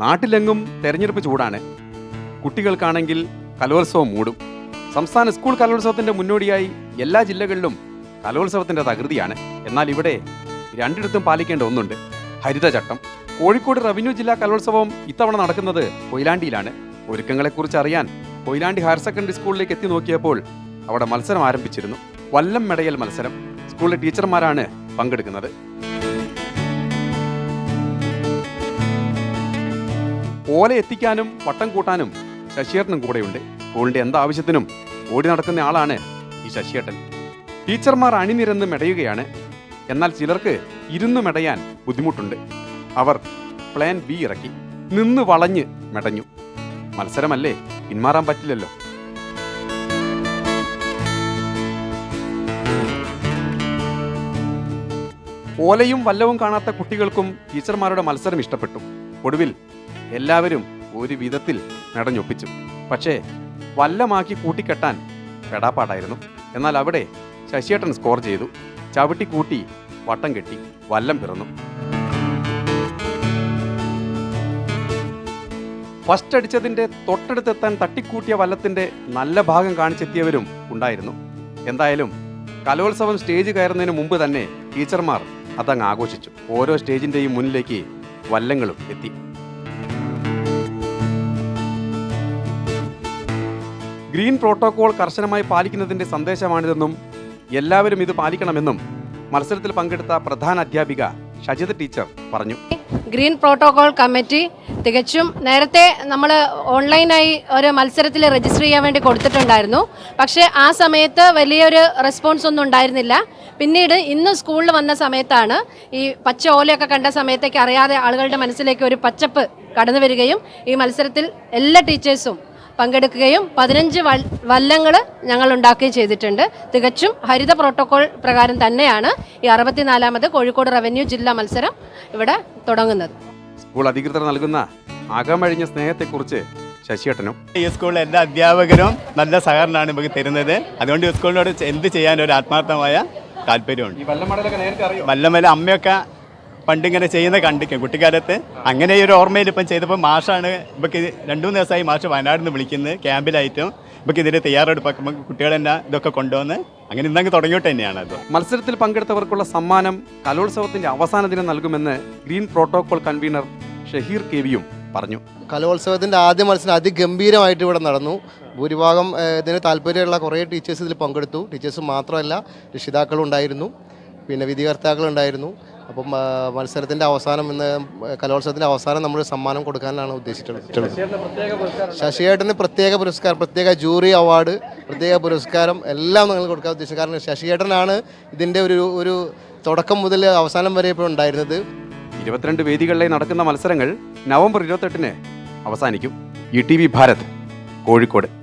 നാട്ടിലെങ്ങും തെരഞ്ഞെടുപ്പ് ചൂടാണ്. കുട്ടികൾക്കാണെങ്കിൽ കലോത്സവം മൂടും. സംസ്ഥാന സ്കൂൾ കലോത്സവത്തിന്റെ മുന്നോടിയായി എല്ലാ ജില്ലകളിലും കലോത്സവത്തിന്റെ തകൃതിയാണ്. എന്നാൽ ഇവിടെ രണ്ടിടത്തും പാലിക്കേണ്ട ഒന്നുണ്ട്. ഹരിതചട്ടം. കോഴിക്കോട് റവന്യൂ ജില്ലാ കലോത്സവം ഇത്തവണ നടക്കുന്നത് കൊയിലാണ്ടിയിലാണ്. ഒരുക്കങ്ങളെക്കുറിച്ച് അറിയാൻ കൊയിലാണ്ടി ഹയർ സെക്കൻഡറി സ്കൂളിലേക്ക് എത്തി നോക്കിയപ്പോൾ അവിടെ മത്സരം ആരംഭിച്ചിരുന്നു. വല്ലം മെടയൽ മത്സരം. സ്കൂളിലെ ടീച്ചർമാരാണ് പങ്കെടുക്കുന്നത്. ഓല എത്തിക്കാനും വട്ടം കൂട്ടാനും ശശിയേട്ടനും കൂടെയുണ്ട്. സ്കൂളിന്റെ എന്താവശ്യത്തിനും ഓടി നടക്കുന്ന ആളാണ് ഈ ശശിയേട്ടൻ. ടീച്ചർമാർ അണിനിരന്ന് മെടയുകയാണ്. എന്നാൽ ചിലർക്ക് ഇരുന്ന് മെടയാൻ ബുദ്ധിമുട്ടുണ്ട്. അവർ പ്ലാൻ ബി ഇറക്കി. നിന്ന് വളഞ്ഞ് മെടഞ്ഞു. മത്സരമല്ലേ? പിന്മാറാൻ പറ്റില്ലല്ലോ. ഓലയും വല്ലവും കാണാത്ത കുട്ടികൾക്കും ടീച്ചർമാരുടെ മത്സരം ഇഷ്ടപ്പെട്ടു. ഒടുവിൽ എല്ലാവരും ഒരു വിധത്തിൽ നടഞ്ഞൊപ്പിച്ചു. പക്ഷേ വല്ലമാക്കി കൂട്ടിക്കെട്ടാൻ പെടാപ്പാടായിരുന്നു. എന്നാൽ അവിടെ ശശിയേട്ടൻ സ്കോർ ചെയ്തു. ചവിട്ടി കൂട്ടി വട്ടം കെട്ടി വല്ലം പിറന്നു. ഫസ്റ്റ് അടിച്ചതിന്റെ തൊട്ടടുത്തെത്താൻ തട്ടിക്കൂട്ടിയ വല്ലത്തിന്റെ നല്ല ഭാഗം കാണിച്ചെത്തിയവരും ഉണ്ടായിരുന്നു. എന്തായാലും കലോത്സവം സ്റ്റേജ് കയറുന്നതിന് മുമ്പ് തന്നെ ടീച്ചർമാർ അതങ്ങ് ആഘോഷിച്ചു. ഓരോ സ്റ്റേജിന്റെയും മുന്നിലേക്ക് വല്ലങ്ങളും എത്തി. ഗ്രീൻ പ്രോട്ടോകോൾ കർശനമായി പാലിക്കുന്നതിന്റെ സന്ദേശമാണിതെന്നും എല്ലാവരും ഇത് പാലിക്കണമെന്നും മത്സരത്തിൽ പങ്കെടുത്ത പ്രധാന അധ്യാപിക ഷജിത ടീച്ചർ പറഞ്ഞു. ഗ്രീൻ പ്രോട്ടോകോൾ കമ്മിറ്റി തികച്ചും നേരത്തെ നമ്മൾ ഓൺലൈനായി ഒരു മത്സരത്തിൽ രജിസ്റ്റർ ചെയ്യാൻ വേണ്ടി കൊടുത്തിട്ടുണ്ടായിരുന്നു. പക്ഷേ ആ സമയത്ത് വലിയൊരു റെസ്പോൺസ് ഒന്നും ഉണ്ടായിരുന്നില്ല. പിന്നീട് ഇന്ന് സ്കൂളിൽ വന്ന സമയത്താണ് ഈ പച്ച ഓലയൊക്കെ കണ്ട സമയത്തേക്ക് അറിയാതെ ആളുകളുടെ മനസ്സിലേക്ക് ഒരു പച്ചപ്പ് കടന്നു വരികയും ഈ മത്സരത്തിൽ എല്ലാ ടീച്ചേഴ്സും പങ്കെടുക്കുകയും പതിനഞ്ച് വല്ലങ്ങൾ ഞങ്ങൾ ഉണ്ടാക്കുകയും ചെയ്തിട്ടുണ്ട്. തികച്ചും ഹരിത പ്രോട്ടോകോൾ പ്രകാരം തന്നെയാണ് ഈ അറുപത്തിനാലാമത് കോഴിക്കോട് റവന്യൂ ജില്ലാ മത്സരം ഇവിടെ തുടങ്ങുന്നത്. സ്കൂൾ അധികൃതർ നൽകുന്ന അകമഴിഞ്ഞ സ്നേഹത്തെക്കുറിച്ച് ശശിയേട്ടനും ഈ സ്കൂളിലെ എല്ലാ അധ്യാപകരും നല്ല സഹകരണമാണ് നമുക്ക് തരുന്നത്. അതുകൊണ്ട് ഈ സ്കൂളിനോട് എന്ത് ചെയ്യാൻ ഒരു ആത്മാർത്ഥമായ താല്പര്യമുണ്ട്. വല്ലമല വല്ലമടലൊക്കെ നേരത്തെ അറിയോ? വല്ലമല്ല അമ്മയൊക്കെ പണ്ടിങ്ങനെ ചെയ്യുന്ന കണ്ടിക്കും കുട്ടിക്കാലത്ത് അങ്ങനെ ഈ ഒരു ഓർമ്മയിൽ ഇപ്പം ചെയ്തപ്പോൾ മാഷാണ് ഇപ്പം രണ്ടു മൂന്ന് ദിവസമായി മാഷ് വയനാട് നിന്ന് വിളിക്കുന്നത് ക്യാമ്പിലായിട്ടും ഇപ്പം ഇതിന്റെ തയ്യാറെടുപ്പാക്കുമ്പോൾ കുട്ടികളെന്നെ കുട്ടികൾ തന്നെ ഇതൊക്കെ കൊണ്ടുവന്ന് അങ്ങനെ ഇന്നങ്ങ് തുടങ്ങിയിട്ട് തന്നെയാണ് അത്. മത്സരത്തിൽ പങ്കെടുത്തവർക്കുള്ള സമ്മാനം കലോത്സവത്തിന്റെ അവസാന ദിനം നൽകുമെന്ന് ഗ്രീൻ പ്രോട്ടോകോൾ കൺവീനർ ഷഹീർ കെവിയും പറഞ്ഞു. കലോത്സവത്തിന്റെ ആദ്യ മത്സരം അതിഗംഭീരമായിട്ട് ഇവിടെ നടന്നു. ഭൂരിഭാഗം ഇതിന് താല്പര്യമുള്ള കുറേ ടീച്ചേഴ്സ് ഇതിൽ പങ്കെടുത്തു. ടീച്ചേഴ്സ് മാത്രമല്ല രക്ഷിതാക്കളും ഉണ്ടായിരുന്നു പിന്നെ വിധികർത്താക്കളുണ്ടായിരുന്നു. അപ്പം മത്സരത്തിന്റെ അവസാനം ഇന്ന് കലോത്സവത്തിന്റെ അവസാനം നമ്മൾ സമ്മാനം കൊടുക്കാനാണ് ഉദ്ദേശിച്ചിട്ടുള്ളത്. ശശിയേട്ടന് പ്രത്യേക പുരസ്കാരം പ്രത്യേക ജൂറി അവാർഡ് പ്രത്യേക പുരസ്കാരം എല്ലാം നിങ്ങൾ കൊടുക്കാൻ ഉദ്ദേശിച്ചത്. കാരണം ശശിയേട്ടനാണ് ഇതിന്റെ ഒരു ഒരു തുടക്കം മുതൽ അവസാനം വരെ ഇപ്പോൾ ഉണ്ടായിരുന്നത്. ഇരുപത്തിരണ്ട് വേദികളിലായി നടക്കുന്ന മത്സരങ്ങൾ നവംബർ ഇരുപത്തെട്ടിന് അവസാനിക്കും. E T V Bharat Kozhikode.